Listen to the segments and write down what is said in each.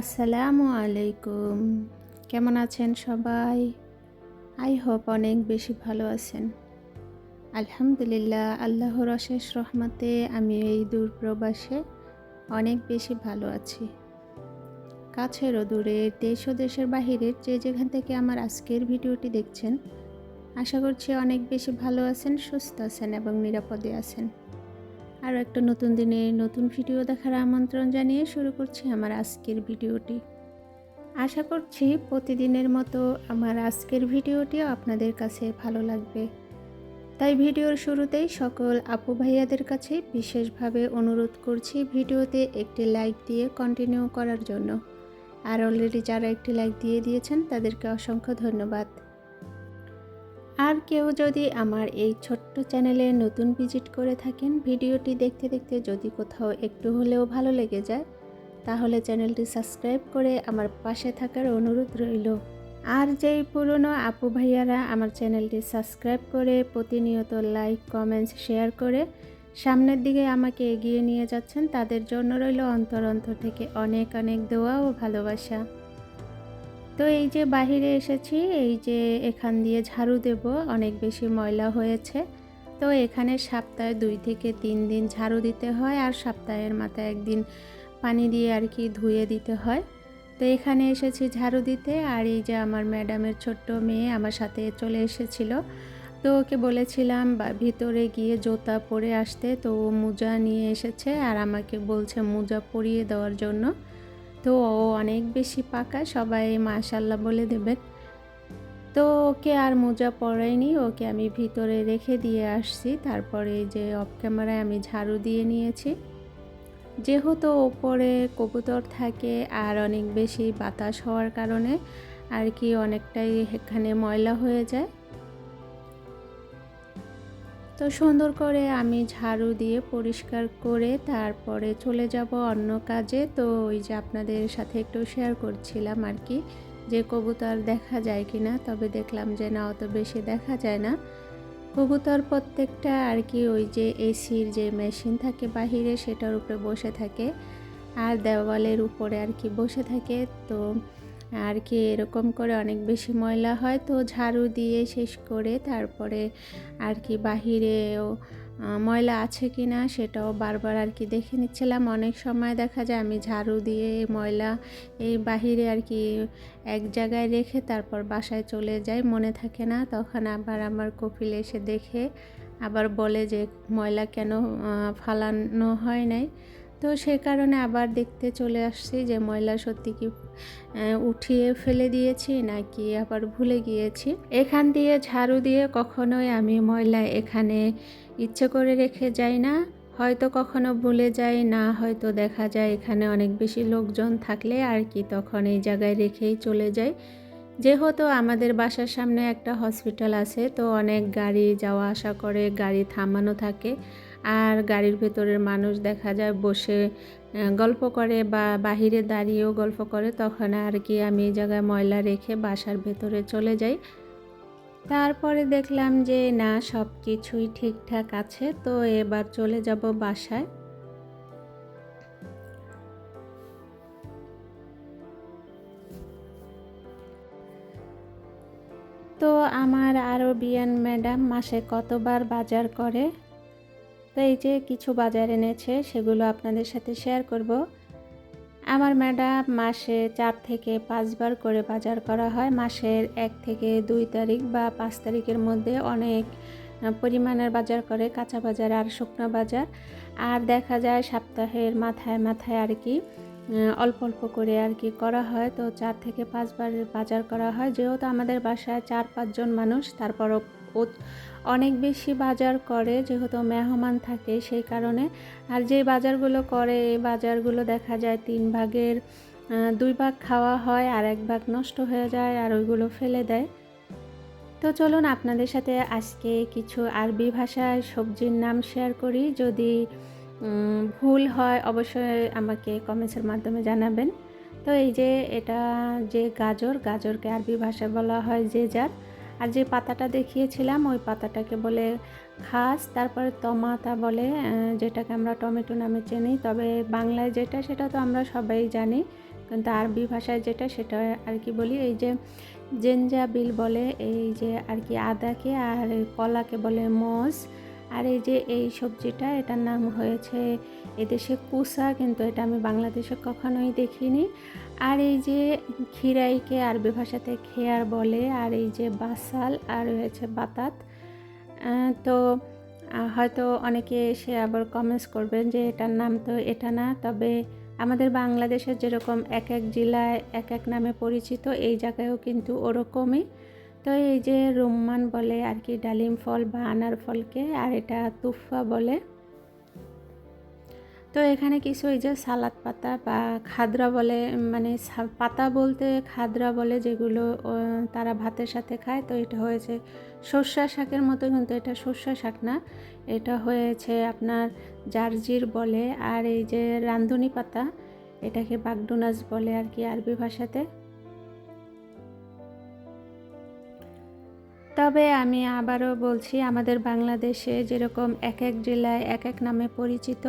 আসসালামু আলাইকুম। কেমন আছেন সবাই? আই হোপ অনেক বেশি ভালো আছেন। আলহামদুলিল্লাহ, আল্লাহর অশেষ রহমতে আমি এই দূর প্রবাসে অনেক বেশি ভালো আছি। কাছেরও দূরের দেশ ও দেশের বাহিরের যে যেখান থেকে আমার আজকের ভিডিওটি দেখছেন, আশা করছি অনেক বেশি ভালো আছেন, সুস্থ আছেন এবং নিরাপদে আছেন। আরও একটা নতুন দিনে নতুন ভিডিও দেখার আমন্ত্রণ জানিয়ে শুরু করছি আমার আজকের ভিডিওটি। আশা করছি প্রতিদিনের মতো আমার আজকের ভিডিওটিও আপনাদের কাছে ভালো লাগবে। তাই ভিডিওর শুরুতেই সকল আপু ভাইয়াদের কাছে বিশেষভাবে অনুরোধ করছি ভিডিওতে একটি লাইক দিয়ে কন্টিনিউ করার জন্য। আর অলরেডি যারা একটি লাইক দিয়ে দিয়েছেন তাদেরকে অসংখ্য ধন্যবাদ। আর কেউ যদি আমার এই ছোট্ট চ্যানেলে নতুন ভিজিট করে থাকেন, ভিডিওটি দেখতে দেখতে যদি কোথাও একটু হলেও ভালো লেগে যায়, তাহলে চ্যানেলটি সাবস্ক্রাইব করে আমার পাশে থাকার অনুরোধ রইল। আর যেই পুরনো আপু ভাইয়ারা আমার চ্যানেলটি সাবস্ক্রাইব করে, প্রতিনিয়ত লাইক, কমেন্টস, শেয়ার করে সামনের দিকে আমাকে এগিয়ে নিয়ে যাচ্ছেন, তাদের জন্য রইল অন্তর অন্তর থেকে অনেক অনেক দোয়া ও ভালোবাসা। তো এই যে বাহিরে এসেছি, এই যে এখান দিয়ে ঝাড়ু দেব, অনেক বেশি ময়লা হয়েছে। তো এখানে সপ্তাহে দুই থেকে তিন দিন ঝাড়ু দিতে হয় আর সপ্তাহের মাথায় একদিন পানি দিয়ে আর কি ধুয়ে দিতে হয়। তো এখানে এসেছি ঝাড়ু দিতে আর এই যে আমার ম্যাডামের ছোট্ট মেয়ে আমার সাথে চলে এসেছিল। তো ওকে বলেছিলাম ভিতরে গিয়ে জোতা পরে আসতে। তো ও মোজা নিয়ে এসেছে আর আমাকে বলছে মোজা পরিয়ে দেওয়ার জন্য। তো ও অনেক বেশি পাকা, সবাই মাশাল্লাহ বলে দেবেন তো ওকে আর মোজা পরাইনি, ওকে আমি ভিতরে রেখে দিয়ে আসছি। তারপরে যে অফ ক্যামেরায় আমি ঝাড়ু দিয়ে নিয়েছি। যেহেতু ওপরে কবুতর থাকে আর অনেক বেশি বাতাস হওয়ার কারণে আর কি অনেকটাই এখানে ময়লা হয়ে যায়। তো সুন্দর করে আমি ঝাড়ু দিয়ে পরিষ্কার করে তারপরে চলে যাব অন্য কাজে। তো ওই যে আপনাদের সাথে একটু শেয়ার করছিলাম আর কি, যে কবুতর দেখা যায় কি না তবে দেখলাম যে না, অত বেশি দেখা যায় না। কবুতর প্রত্যেকটা আর কি ওই যে এসির যে মেশিন থাকে বাহিরে, সেটার উপরে বসে থাকে। আর দেওয়ালের উপরে আর কি বসে থাকে। তো আর কি এরকম করে অনেক বেশি ময়লা হয় তো ঝাড়ু দিয়ে শেষ করে তারপরে আর কি বাহিরেও ময়লা আছে কি না সেটাও বারবার আর কি দেখে নিচ্ছিলাম। অনেক সময় দেখা যায় আমি ঝাড়ু দিয়ে ময়লা এই বাহিরে আর কি এক জায়গায় রেখে তারপর বাসায় চলে যাই, মনে থাকে না। তখন আবার আমার কপিল এসে দেখে আবার বলে যে ময়লা কেন ফালানো হয় নাই। তো সে কারণে আবার দেখতে চলে আসছি যে ময়লা সত্যি কি উঠিয়ে ফেলে দিয়েছি নাকি আবার ভুলে গিয়েছি। এখান দিয়ে ঝাড়ু দিয়ে কখনোই আমি ময়লা এখানে ইচ্ছে করে রেখে যাই না। হয়তো কখনো ভুলে যাই, না হয়তো দেখা যায় এখানে অনেক বেশি লোকজন থাকলে আর কি তখন এই জায়গায় রেখেই চলে যাই। যেহেতু আমাদের বাসার সামনে একটা হসপিটাল আছে, তো অনেক গাড়ি যাওয়া আসা করে, গাড়ি থামানো থাকে। আর গাড়ির ভেতরের মানুষ দেখা যায় বসে গল্প করে বা বাহিরে দাঁড়িয়েও গল্প করে, তখন আর কি আমি এই জায়গায় ময়লা রেখে বাসার ভেতরে চলে যাই। তারপরে দেখলাম যে, না, সব কিছুই ঠিকঠাক আছে, তো এবার চলে যাব বাসায়। তো আমার আরও বিয়ান ম্যাডাম মাসে কতবার বাজার করে? তো এই যে কিছু বাজার এনেছে, সেগুলো আপনাদের সাথে শেয়ার করব। আমার ম্যাডাম মাসে চার থেকে পাঁচবার করে বাজার করা হয়। মাসের এক থেকে দুই তারিখ বা পাঁচ তারিখের মধ্যে অনেক পরিমাণের বাজার করে, কাঁচা বাজার আর শুকনো বাজার। আর দেখা যায় সপ্তাহের মাথায় মাথায় আর কি অল্প অল্প করে আর কি করা হয়। তো চার থেকে পাঁচবার বাজার করা হয়। যেহেতু আমাদের বাসায় চার পাঁচজন মানুষ, তারপরও অনেক বেশি বাজার করে, যেহেতু মেহমান থাকে সেই কারণে। আর যে বাজারগুলো করে, এই বাজারগুলো দেখা যায় তিন ভাগের দুই ভাগ খাওয়া হয়, আর এক ভাগ নষ্ট হয়ে যায়, আর ওইগুলো ফেলে দেয়। তো চলুন আপনাদের সাথে আজকে কিছু আরবি ভাষায় সবজির নাম শেয়ার করি। যদি ভুল হয়, অবশ্যই আমাকে কমেন্টসের মাধ্যমে জানাবেন। তো এই যে, এটা যে গাজর, গাজরকে আরবি ভাষায় বলা হয় যে যার। আর যে পাতাটা দেখিয়েছিলাম, ওই পাতাটাকে বলে খাস, তারপরে তমাতা বলে যেটাকে আমরা টমেটো নামে চিনি। তবে বাংলায় যেটা, সেটা তো আমরা সবাই জানি, কিন্তু আরবি ভাষায় যেটা, সেটা আর কি বলি, এই যে জেনজাবিল বলে, এই যে আর কি আদাকে আর কলাকে বলে মজ আর এই যে এই সবজিটা, এটার নাম হয়েছে এদেশে কুসা, কিন্তু এটা আমি বাংলাদেশে কখনোই দেখিনি। আর এই যে খিরাইকে আরবি ভাষাতে খেয়ার বলে, আর এই যে বাসাল, আর রয়েছে বাতাত। তো হয়তো অনেকে এসে আবার কমেন্টস করবেন যে এটার নাম তো এটা না, তবে আমাদের বাংলাদেশের যেরকম এক এক জেলায় এক এক নামে পরিচিত, এই জায়গায়ও কিন্তু ওরকমই। তো এই যে রুম্মান বলে আর কি, ডালিম ফল বা আনার ফলকে, আর এটা তুফা বলে। তো এখানে কিছু এই যে সালাদ পাতা বা খাদরা বলে মানে পাতা বলতে খাদরা বলে যেগুলো তারা ভাতের সাথে খায়। তো এটা হয়েছে সর্ষা শাকের মতো, কিন্তু এটা সর্ষা শাক না। এটা হয়েছে আপনার জার্জির বলে, আর এই যে রান্ধনি পাতা, এটাকে বাগডোনাস বলে আর কি আরবি ভাষাতে। তবে আমি আবারও বলছি, আমাদের বাংলাদেশে যেরকম এক এক জেলায় এক এক নামে পরিচিত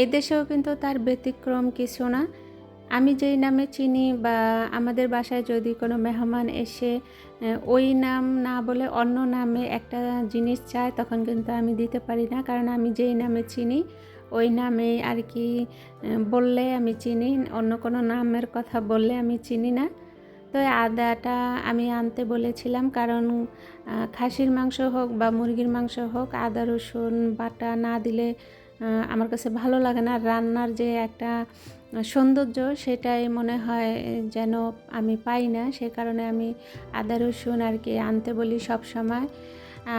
এই দেশেও কিন্তু তার ব্যতিক্রম কিছু না। আমি যেই নামে চিনি বা আমাদের বাসায় যদি কোনো মেহমান এসে ওই নাম না বলে অন্য নামে একটা জিনিস চায়, তখন কিন্তু আমি দিতে পারি না। কারণ আমি যেই নামে চিনি, ওই নামে আর কি বললে আমি চিনি, অন্য কোনো নামের কথা বললে আমি চিনি না। তো আদাটা আমি আনতে বলেছিলাম কারণ খাসির মাংস হোক বা মুরগির মাংস হোক, আদা, রসুন, বাটা না দিলে আমার কাছে ভালো লাগে না। রান্নার যে একটা সৌন্দর্য সেটাই মনে হয় যেন আমি পাই না। সে কারণে আমি আদা, রসুন আর কি আনতে বলি সব সময়।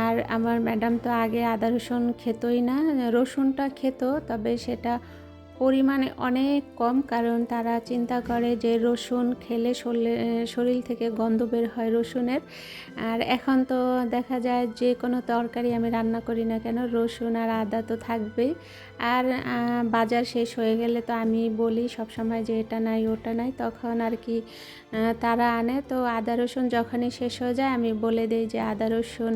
আর আমার ম্যাডাম তো আগে আদা, রসুন খেতই না, রসুনটা খেত, তবে সেটা পরিমাণে অনেক কম, কারণ তারা চিন্তা করে যে রসুন খেলে শরীর থেকে গন্ধ বের হয় রসুনের। আর এখন তো দেখা যায় যে কোনো তরকারি আমি রান্না করি না কেন, রসুন আর আদা তো থাকবেই। আর বাজার শেষ হয়ে গেলে তো আমি বলি সব সময় যে এটা নাই, ওটা নাই। তখন আর কি তারা আনে। তো আদা রসুন যখনই শেষ হয়ে যায়, আমি বলে দিই যে আদা রসুন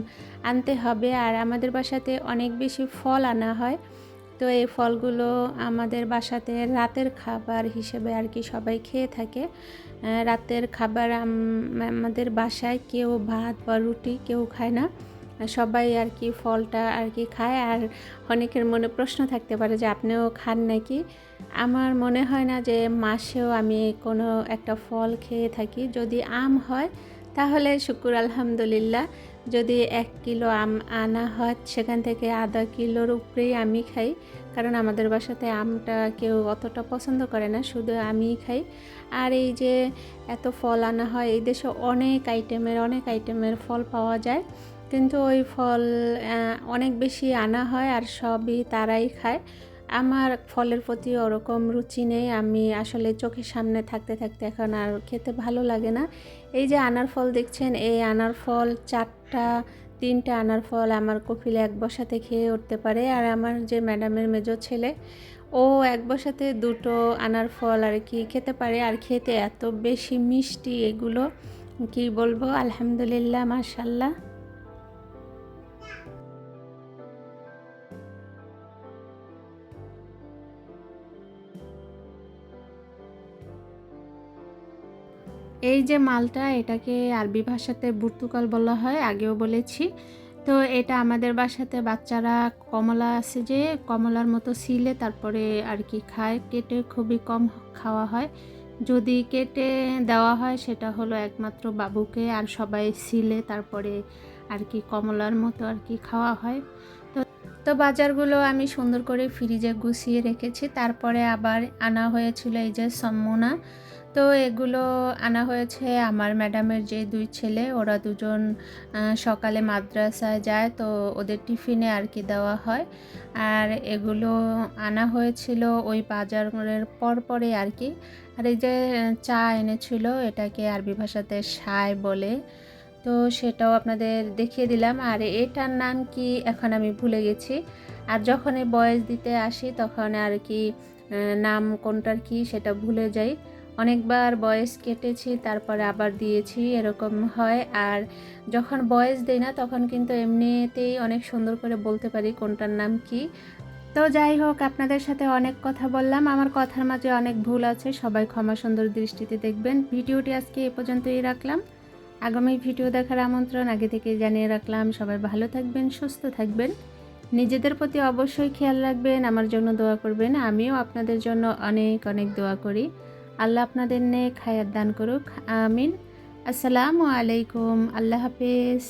আনতে হবে। আর আমাদের বাসাতে অনেক বেশি ফল আনা হয়। তো এই ফলগুলো আমাদের বাসাতে রাতের খাবার হিসেবে আর কি সবাই খেয়ে থাকে। রাতের খাবার আমাদের বাসায় কেউ ভাত বা রুটি কেউ খায় না। সবাই আর কি ফলটা আর কি খায়। আর অনেকের মনে প্রশ্ন থাকতে পারে যে, আপনিও খান নাকি? আমার মনে হয় না যে মাসেও আমি কোনো একটা ফল খেয়ে থাকি। যদি আম হয়, তাহলে শুকুর আলহামদুলিল্লাহ। যদি এক কিলো আম আনা হয়, সেখান থেকে আধা কিলোর উপরেই আমি খাই। কারণ আমাদের বাসাতে আমটা কেউ অতটা পছন্দ করে না, শুধু আমিই খাই। আর এই যে এত ফল আনা হয়, এই দেশে অনেক আইটেমের অনেক আইটেমের ফল পাওয়া যায়। কিন্তু ওই ফল অনেক বেশি আনা হয় আর সবই তারাই খায়। আমার ফলের প্রতি ওরকম রুচি নেই। আমি আসলে চোখের সামনে থাকতে থাকতে এখন আর খেতে ভালো লাগে না। এই যে আনার ফল দেখছেন, এই আনার ফল, চারটা, তিনটা আনার ফল আমার কপিলে এক বসাতে খেয়ে উঠতে পারে। আর আমার যে ম্যাডামের মেজো ছেলে, ও এক বসাতে দুটো আনার ফল আর কি খেতে পারে। আর খেতে এত বেশি মিষ্টি এগুলো, কি বলব? আলহামদুলিল্লাহ, মাশাল্লাহ। এই যে মালটা এটাকে আরবি ভাষাতে বুর্তুকাল বলা হয়, আগেও বলেছি। তো এটা আমাদের বাসাতে বাচ্চারা কমলা আছে যে, কমলার মতো সিলে তারপরে আর কি খায়। কেটে খুবই কম খাওয়া হয়। যদি কেটে দেওয়া হয়, সেটা হলো একমাত্র বাবুকে আর সবাই সিলে তারপরে আর কি কমলার মতো আর কি খাওয়া হয়। তো তো বাজারগুলো আমি সুন্দর করে ফ্রিজে গুছিয়ে রেখেছি। তারপরে আবার আনা হয়েছিল এই যে সম্মোনা। তো এগুলো আনা হয়েছে আমার ম্যাডামের যে দুই ছেলে, ওরা দুজন সকালে মাদ্রাসায় যায় তো ওদের টিফিনে আর কি দেওয়া হয়। আর এগুলো আনা হয়েছিল ওই বাজারের পরপরে আর কি। আর এই যে চা এনেছিল এটাকে আরবি ভাষাতে সায় বলে। তো সেটাও আপনাদের দেখিয়ে দিলাম। আর এটার নাম কি এখন আমি ভুলে গেছি। আর যখন এই বয়স দিতে আসি তখন আর কি নাম কোনটার কি সেটা ভুলে যাই। অনেকবার বয়স কেটেছি, তারপরে আবার দিয়েছি, এরকম হয়। আর যখন বয়স দেই না, তখন কিন্তু এমনিতেই অনেক সুন্দর করে বলতে পারি কোনটার নাম কি। তো যাই হোক, আপনাদের সাথে অনেক কথা বললাম। আমার কথার মাঝে অনেক ভুল আছে, সবাই ক্ষমা সুন্দর দৃষ্টিতে দেখবেন। ভিডিওটি আজকে এ পর্যন্তই রাখলাম। আগামী ভিডিও দেখার আমন্ত্রণ আগে থেকে জানিয়ে রাখলাম। সবাই ভালো থাকবেন, সুস্থ থাকবেন। নিজেদের প্রতি অবশ্যই খেয়াল রাখবেন, আমার জন্য দোয়া করবেন। আমিও আপনাদের জন্য অনেক অনেক দোয়া করি। আল্লাহ আপনাদের নেক হায়াত দান করুক আমিন। আসসালামু আলাইকুম আল্লাহ হাফেজ।